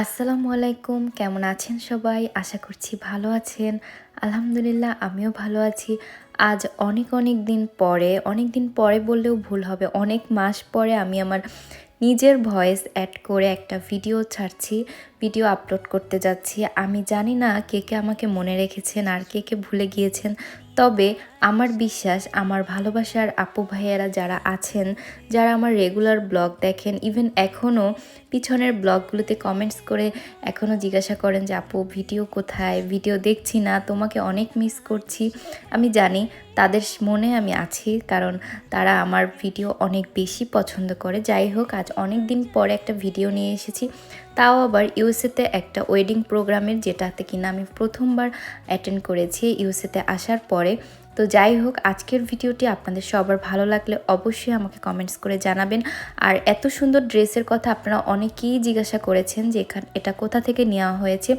আসসালামু আলাইকুম, কেমন আছেন সবাই? আশা করছি ভালো আছেন। আলহামদুলিল্লাহ, আমিও ভালো আছি। আজ অনেক অনেক দিন পরে, অনেক দিন পরে বললেও ভুল হবে। অনেক মাস পরে আমি আমার নিজের ভয়েস অ্যাড করে একটা ভিডিও ছাড়ছি ভিডিও আপলোড করতে যাচ্ছি। আমি জানি না কে কে আমাকে মনে রেখেছেন আর কে কে ভুলে গিয়েছেন। তবে আমার বিশ্বাস, আমার ভালোবাসার আপু ভাইয়েরা যারা আছেন, যারা আমার রেগুলার ব্লগ দেখেন ইভেন এখনও পিছনের ব্লগগুলোতে কমেন্টস করে এখনও জিজ্ঞাসা করেন যে, আপু, ভিডিও কোথায়? ভিডিও দেখছি না, তোমাকে অনেক মিস করছি। আমি জানি তাদের মনে আমি আছি, কারণ তারা আমার ভিডিও অনেক বেশি পছন্দ করে। যাই হোক, আজ অনেক দিন পরে একটা ভিডিও নিয়ে এসেছি। তাও আবার ইউএসএতে একটা ওয়েডিং প্রোগ্রামের যেটাতে কিনা আমি প্রথমবার অ্যাটেন্ড করেছি। ইউএসএতে আসার পরে তো যাই হোক, আজকের ভিডিওটি আপনাদের সবার ভালো লাগলে অবশ্যই আমাকে কমেন্টস করে জানাবেন। আর এত সুন্দর ড্রেসের কথা আপনারা অনেকেই জিজ্ঞাসা করেছেন যে এখান, এটা কোথা থেকে নেওয়া হয়েছে।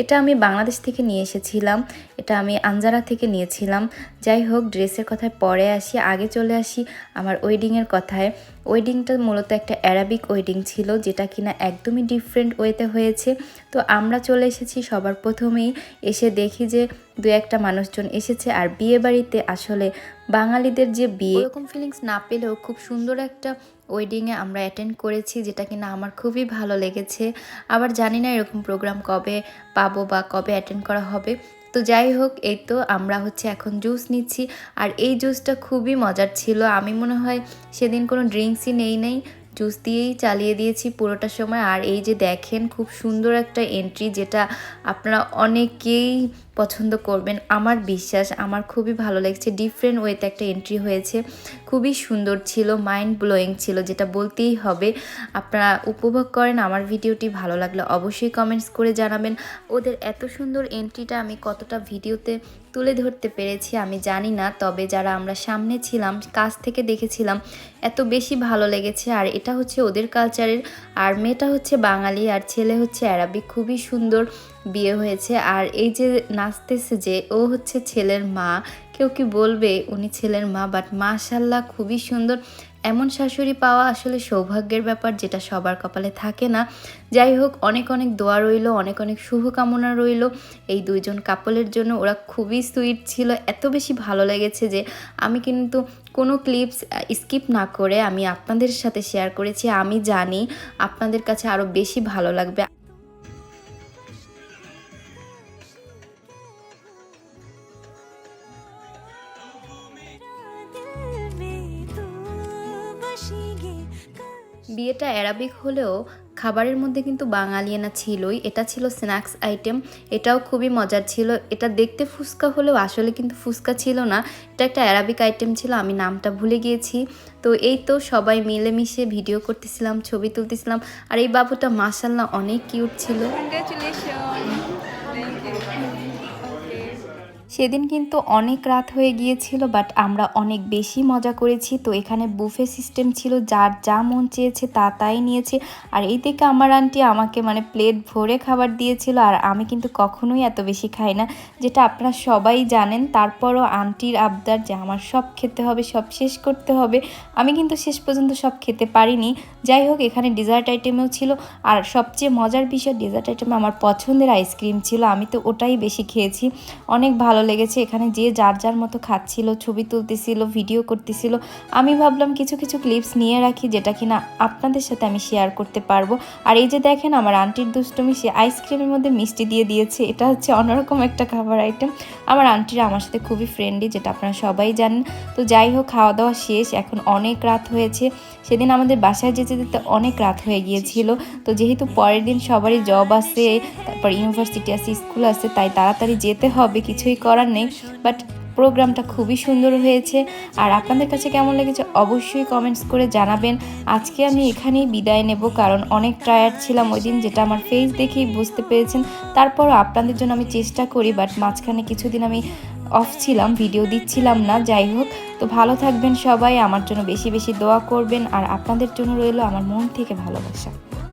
এটা আমি বাংলাদেশ থেকে নিয়ে এসেছিলাম, এটা আমি আঞ্জারা থেকে নিয়েছিলাম। যাই হোক, ড্রেসের কথায় পরে আসি, আগে চলে আসি আমার ওয়েডিংয়ের কথায়। ওয়েডিংটা মূলত একটা অ্যারাবিক ওয়েডিং ছিল, যেটা কিনা একদমই ডিফারেন্ট ওয়েতে হয়েছে। তো আমরা চলে এসেছি সবার প্রথমেই, এসে দেখি যে দু একটা মানুষজন এসেছে আর বিয়ে বাড়িতে আসলে বাঙালিদের যে বিয়ে এরকম ফিলিংস না পেলেও খুব সুন্দর একটা ওয়েডিংয়ে আমরা অ্যাটেন্ড করেছি, যেটা কিনা আমার খুবই ভালো লেগেছে। আবার জানি না এরকম প্রোগ্রাম কবে পাবো বা কবে অ্যাটেন্ড করা হবে। তো যাই হোক, এই তো আমরা হচ্ছে এখন জুস নিচ্ছি। আর এই জুসটা খুবই মজার ছিল। আমি মনে হয় সেদিন কোনো ড্রিঙ্কসই নেই নেই। জুস দিয়েই চালিয়ে দিয়েছি পুরোটা সময়। আর এই যে দেখেন, খুব সুন্দর একটা এন্ট্রি যেটা আপনারা অনেকেই পছন্দ করবেন। আমার বিশ্বাস, আমার খুবই ভালো লেগেছে। ডিফারেন্ট ওয়েতে একটা এন্ট্রি হয়েছে। খুবই সুন্দর ছিল মাইন্ড ব্লোয়িং ছিল, যেটা বলতেই হবে। আপনারা উপভোগ করেন, আমার ভিডিওটি ভালো লাগলে অবশ্যই কমেন্টস করে জানাবেন। ওদের এত সুন্দর এন্ট্রিটা আমি কতটা ভিডিওতে তুলে ধরতে পেরেছি আমি জানি না। তবে যারা আমরা সামনে ছিলাম, কাছ থেকে দেখেছিলাম, এত বেশি ভালো লেগেছে। আর এটা হচ্ছে ওদের কালচারের আর মেয়েটা হচ্ছে বাঙালি, আর ছেলে হচ্ছে অ্যারাবিক খুবই সুন্দর বিয়ে হয়েছে। আর এই যে নাচতেছে যে, ও হচ্ছে ছেলের মা। কেউ কি বলবে? উনি ছেলের মা বাট মাশাল্লাহ খুবই সুন্দর। এমন শাশুড়ি পাওয়া আসলে সৌভাগ্যের ব্যাপার যেটা সবার কপালে থাকে না। যাই হোক, অনেক অনেক দোয়া রইল, অনেক অনেক শুভকামনা রইল। এই দুইজন কাপলের জন্য ওরা খুবই সুইট ছিল। এত বেশি ভালো লেগেছে যে আমি কিন্তু কোনো ক্লিপস স্কিপ না করে আমি আপনাদের সাথে শেয়ার করেছি। আমি জানি আপনাদের কাছে আরও বেশি ভালো লাগবে। বিয়েটা অ্যারাবিক হলেও খাবারের মধ্যে কিন্তু বাঙালিয়ানা ছিলই। এটা ছিল স্ন্যাক্স আইটেম। এটাও খুবই মজার ছিল। এটা দেখতে ফুচকা হলেও আসলে কিন্তু ফুচকা ছিল না। এটা একটা অ্যারাবিক আইটেম ছিল, আমি নামটা ভুলে গিয়েছি। তো এই তো সবাই মিলেমিশে ভিডিও করতেছিলাম, ছবি তুলতেছিলাম। আর এই বাবুটা মাসাল্লাহ অনেক কিউট ছিল। সেদিন কিন্তু অনেক রাত হয়ে গিয়েছিল বাট আমরা অনেক বেশি মজা করেছি। তো এখানে বুফে সিস্টেম ছিল, যার যা মন চেয়েছে তা তাই নিয়েছে। আর এই থেকে আমার আন্টি আমাকে মানে প্লেট ভরে খাবার দিয়েছিল, আর আমি কিন্তু কখনোই এত বেশি খাই না, যেটা আপনারা সবাই জানেন। তারপরও আন্টির আবদার যে আমার সব খেতে হবে, সব শেষ করতে হবে, আমি কিন্তু শেষ পর্যন্ত সব খেতে পারিনি। যাই হোক, এখানে ডেজার্ট আইটেমেও ছিল, আর সবচেয়ে মজার বিষয় ডেজার্ট আইটেমে আমার পছন্দের আইসক্রিম ছিল, আমি তো ওটাই বেশি খেয়েছি। অনেক ভালো লেগেছে। এখানে যে যার যার মতো খাচ্ছিল, ছবি তুলতেছিল ভিডিও করতেছিল, আমি ভাবলাম কিছু কিছু ক্লিপস নিয়ে রাখি যেটা কিনা আপনাদের সাথে আমি শেয়ার করতে পারব। আর এই যে দেখেন আমার আন্টির দুষ্টমি, সে আইসক্রিমের মধ্যে মিষ্টি দিয়ে দিয়েছে। এটা হচ্ছে অন্যরকম একটা খাবার আইটেম আমার আন্টিরা আমার সাথে খুবই ফ্রেন্ডলি যেটা আপনারা সবাই জানেন। তো যাই হোক, খাওয়া দাওয়া শেষ, এখন অনেক রাত হয়েছে। সেদিন আমাদের বাসায় যেতে যেতে অনেক রাত হয়ে গিয়েছিল। তো যেহেতু পরের দিন সবারই জব আছে, তারপর ইউনিভার্সিটি আছে স্কুল আছে, তাই তাড়াতাড়ি যেতে হবে, কিছুই করার নেই বাট প্রোগ্রামটা খুবই সুন্দর হয়েছে। আর আপনাদের কাছে কেমন লেগেছে অবশ্যই কমেন্টস করে জানাবেন। আজকে আমি এখানেই বিদায় নেব, কারণ অনেক টায়ার্ড ছিলাম ওই দিন, যেটা আমার ফেস দেখেই বুঝতে পেরেছেন। তারপরও আপনাদের জন্য আমি চেষ্টা করি বাট মাঝখানে কিছুদিন আমি অফ ছিলাম ভিডিও দিচ্ছিলাম না, যাই হোক। তো ভালো থাকবেন সবাই, আমার জন্য বেশি বেশি দোয়া করবেন, আর আপনাদের জন্য রইল আমার মন থেকে ভালোবাসা।